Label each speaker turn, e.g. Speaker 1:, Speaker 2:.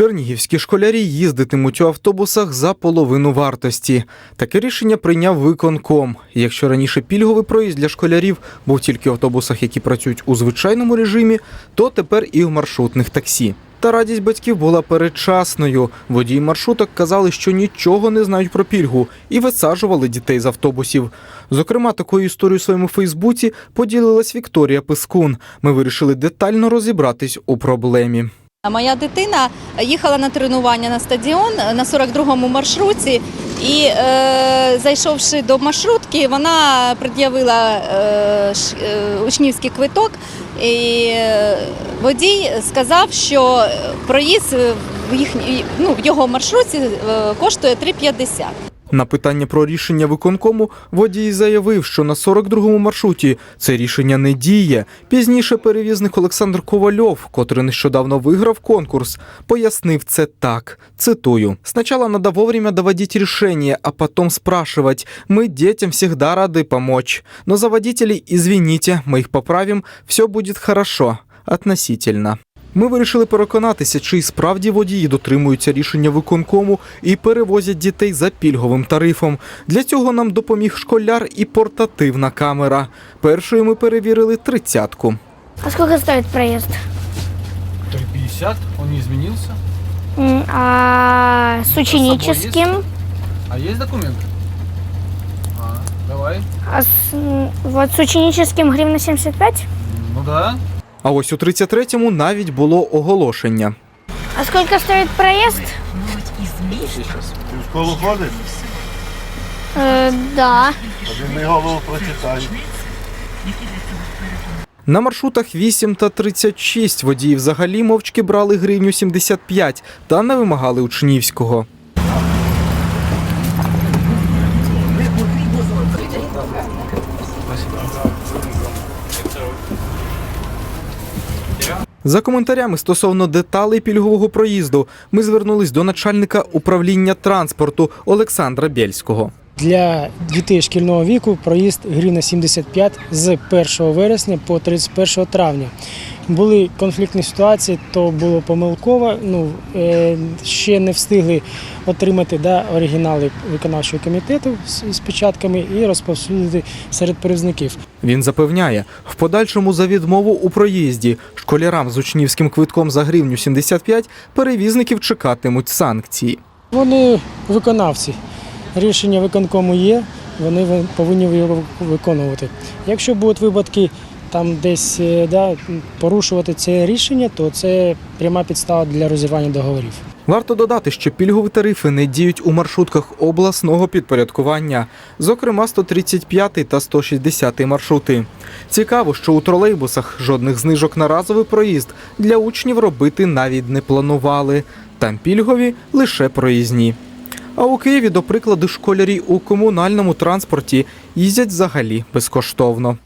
Speaker 1: Чернігівські школярі їздитимуть у автобусах за половину вартості. Таке рішення прийняв виконком. Якщо раніше пільговий проїзд для школярів був тільки в автобусах, які працюють у звичайному режимі, то тепер і в маршрутних таксі. Та радість батьків була передчасною. Водії маршруток казали, що нічого не знають про пільгу і висаджували дітей з автобусів. Зокрема, такою історією у своєму Фейсбуці поділилась Вікторія Пискун. Ми вирішили детально розібратись у проблемі.
Speaker 2: Моя дитина їхала на тренування на стадіон на 42-му маршруті, і е, зайшовши до маршрутки, вона пред'явила е, е, учнівський квиток. І е, водій сказав, що проїзд в, їхній, ну, в його маршруті е, коштує 3,50.
Speaker 1: На питання про рішення виконкому водій заявив, що на 42-му маршруті це рішення не діє. Пізніше перевізник Олександр Ковальов, котрий нещодавно виграв конкурс, пояснив це так. Цитую: «Сначала надо вовремя доводить решение, а потом спрашивать. Мы детям всегда рады помочь. Но за водителей, извините, мы их поправим, все будет хорошо. Относительно. Ми вирішили переконатися, чи й справді водії дотримуються рішення виконкому і перевозять дітей за пільговим тарифом. Для цього нам допоміг школяр і портативна камера. Першою ми перевірили тридцятку.
Speaker 3: А сколько стоит проезд?
Speaker 4: 350, он не изменился.
Speaker 3: М, А с ученическим?
Speaker 4: А есть документ? А, давай.
Speaker 3: А с, м, вот с ученическим гривна 75?
Speaker 4: Ну да.
Speaker 1: А ось у 33-му навіть було оголошення.
Speaker 3: А сколько стоит проезд?
Speaker 5: Ти в школу ходиш?
Speaker 3: Э, да.
Speaker 5: Один голову прочитай.
Speaker 1: На маршрутах 8 та 36 водії взагалі мовчки брали гривню 75 та не вимагали учнівського. За коментарями стосовно деталей пільгового проїзду ми звернулись до начальника управління транспорту Олександра Бєльського.
Speaker 6: Для дітей шкільного віку проїзд гривна 75 з 1 вересня по 31 травня. Були конфліктні ситуації, то було помилково. Ну е, ще не встигли отримати да, оригінали виконавчого комітету з, печатками і розповсюдити серед перевізників.
Speaker 1: Він запевняє, в подальшому за відмову у проїзді школярам з учнівським квитком за гривню 75 перевізників чекатимуть санкції.
Speaker 6: Вони виконавці. Рішення виконкому є, вони ви- повинні його виконувати. Якщо будуть випадки там десь е, да, порушувати це рішення, то це пряма підстава для розірвання договорів.
Speaker 1: Варто додати, що пільгові тарифи не діють у маршрутках обласного підпорядкування, зокрема 135 та 160 маршрути. Цікаво, що у тролейбусах жодних знижок на разовий проїзд для учнів робити навіть не планували. Там пільгові лише проїзні. А у Києві, до прикладу, школярі у комунальному транспорті їздять взагалі безкоштовно.